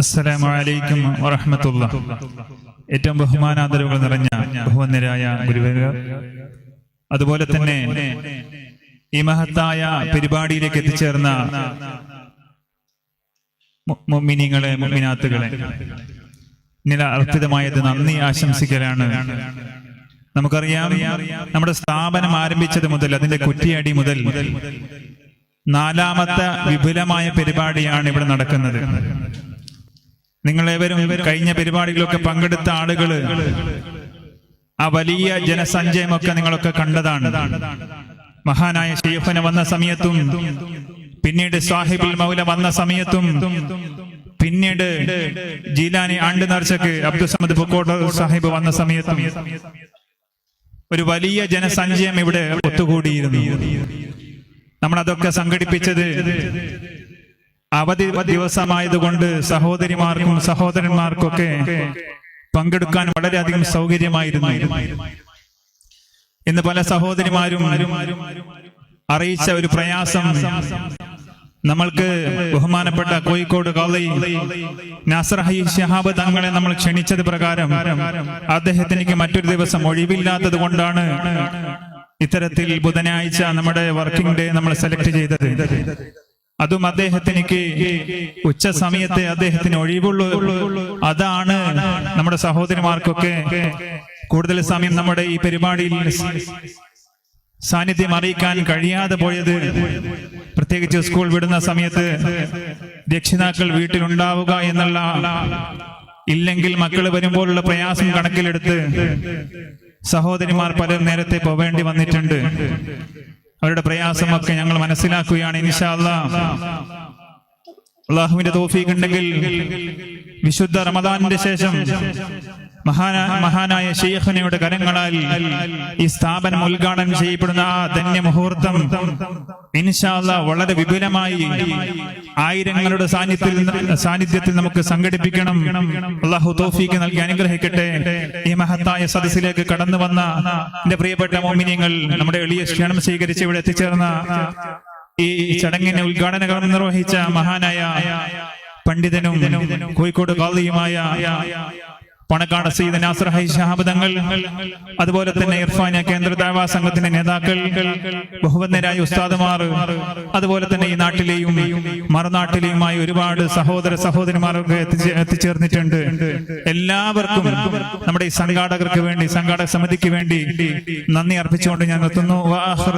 അസ്സലാമു അലൈക്കും വറഹ്മത്തുള്ള. ഏറ്റവും ബഹുമാനാദരവുകൾ നിറഞ്ഞ ബഹുവന്നരായ ഗുരുവര അതുപോലെ തന്നെ ഈ മഹത്തായ പരിപാടിയിലേക്ക് എത്തിച്ചേർന്ന മിനിങ്ങളെ മുഅ്മിനാത്തുകളെ നില അർപ്പിതമായത് നന്ദി ആശംസിക്കലാണ്. നമുക്കറിയാം നമ്മുടെ സ്ഥാപനം ആരംഭിച്ചത് മുതൽ അതിന്റെ കുറ്റിയടി മുതൽ നാലാമത്തെ വിപുലമായ പരിപാടിയാണ് ഇവിടെ നടക്കുന്നത്. നിങ്ങളേവരും കഴിഞ്ഞ പരിപാടികളൊക്കെ പങ്കെടുത്ത ആളുകൾ ആ വലിയ ജനസഞ്ചയമൊക്കെ നിങ്ങളൊക്കെ കണ്ടതാണ്. മഹാനായ ഷെയ്ഫന് വന്ന സമയത്തും പിന്നീട് സാഹിബുൽ മൗല വന്ന സമയത്തും പിന്നീട് ജീലാനി ആണ്ട് നേർച്ചക്ക് അബ്ദുൽ സമദ് ബുക്കോട്ട് സാഹിബ് വന്ന സമയത്തും ഒരു വലിയ ജനസഞ്ചയം ഇവിടെ ഒത്തുകൂടിയിരുന്നു. നമ്മൾ അതൊക്കെ സംഘടിപ്പിച്ചത് അവധി ദിവസമായതുകൊണ്ട് സഹോദരിമാർക്കും സഹോദരന്മാർക്കൊക്കെ പങ്കെടുക്കാൻ വളരെയധികം സൗകര്യമായിരുന്നു. ഇന്ന് പല സഹോദരിമാരും അറിയിച്ച ഒരു പ്രയാസം നമ്മൾക്ക് ബഹുമാനപ്പെട്ട കോഴിക്കോട് കാളി ഷഹാബ് തങ്ങളെ നമ്മൾ ക്ഷണിച്ചത് പ്രകാരം അദ്ദേഹത്തിന് മറ്റൊരു ദിവസം ഒഴിവില്ലാത്തത് കൊണ്ടാണ് ഇത്തരത്തിൽ ബുധനാഴ്ച നമ്മുടെ വർക്കിംഗ് ഡേ നമ്മൾ സെലക്ട് ചെയ്തത്. അതും അദ്ദേഹത്തിന് ഉച്ച സമയത്തെ അദ്ദേഹത്തിന് ഒഴിവുള്ളൂ. അതാണ് നമ്മുടെ സഹോദരിമാർക്കൊക്കെ കൂടുതൽ സമയം നമ്മുടെ ഈ പരിപാടിയിൽ സാന്നിധ്യം അറിയിക്കാൻ കഴിയാതെ പോയത്. പ്രത്യേകിച്ച് സ്കൂൾ വിടുന്ന സമയത്ത് രക്ഷിതാക്കൾ വീട്ടിലുണ്ടാവുക എന്നുള്ള ഇല്ലെങ്കിൽ മക്കൾ വരുമ്പോഴുള്ള പ്രയാസം കണക്കിലെടുത്ത് സഹോദരിമാർ പലരും നേരത്തെ പോവേണ്ടി വന്നിട്ടുണ്ട്. അവരുടെ പ്രയാസമൊക്കെ ഞങ്ങൾ മനസ്സിലാക്കുകയാണ് അള്ളാഹുവിന്റെ തോഫീഖ് ഉണ്ടെങ്കിൽ വിശുദ്ധ റമദാനിന്റെ ശേഷം മഹാന മഹാനായ ഷെയ്ഖനയുടെ കരങ്ങളാൽ ഈ സ്ഥാപനം ഉദ്ഘാടനം ചെയ്യപ്പെടുന്ന ആ ധന്യ മുഹൂർത്തം ഇൻഷാല്ല വളരെ വിപുലമായി ആയിരങ്ങളുടെ സാന്നിധ്യത്തിൽ സാന്നിധ്യത്തിൽ നമുക്ക് സംഘടിപ്പിക്കണം. അള്ളാഹു തോഫീക്ക് നൽകി അനുഗ്രഹിക്കട്ടെ. ഈ മഹത്തായ സദസ്സിലേക്ക് കടന്നു വന്ന എന്റെ പ്രിയപ്പെട്ട മോമിനിയങ്ങൾ നമ്മുടെ എളിയ ക്ഷണം സ്വീകരിച്ച് ഇവിടെ എത്തിച്ചേർന്ന ഈ ചടങ്ങിന്റെ ഉദ്ഘാടന നിർവഹിച്ച മഹാനായ പണ്ഡിതനും കോഴിക്കോട് കാളിയുമായ പണക്കാട് സീത നാസർ ഹൈ തങ്ങൾ അതുപോലെ തന്നെ ഇർഫാന കേന്ദ്ര ദാവാ സംഘത്തിന്റെ നേതാക്കൾ ബഹുബന്ധരായ ഉസ്താദുമാർ അതുപോലെ തന്നെ ഈ നാട്ടിലെയും മറുനാട്ടിലെയുമായി ഒരുപാട് സഹോദര സഹോദരിമാരൊക്കെ എത്തിച്ചേ- എത്തിച്ചേർന്നിട്ടുണ്ട്. എല്ലാവർക്കും നമ്മുടെ ഈ സംഘാടകർക്ക് വേണ്ടി സംഘാടക സമിതിക്ക് വേണ്ടി നന്ദി അർപ്പിച്ചുകൊണ്ട് ഞാൻ വാഹിർ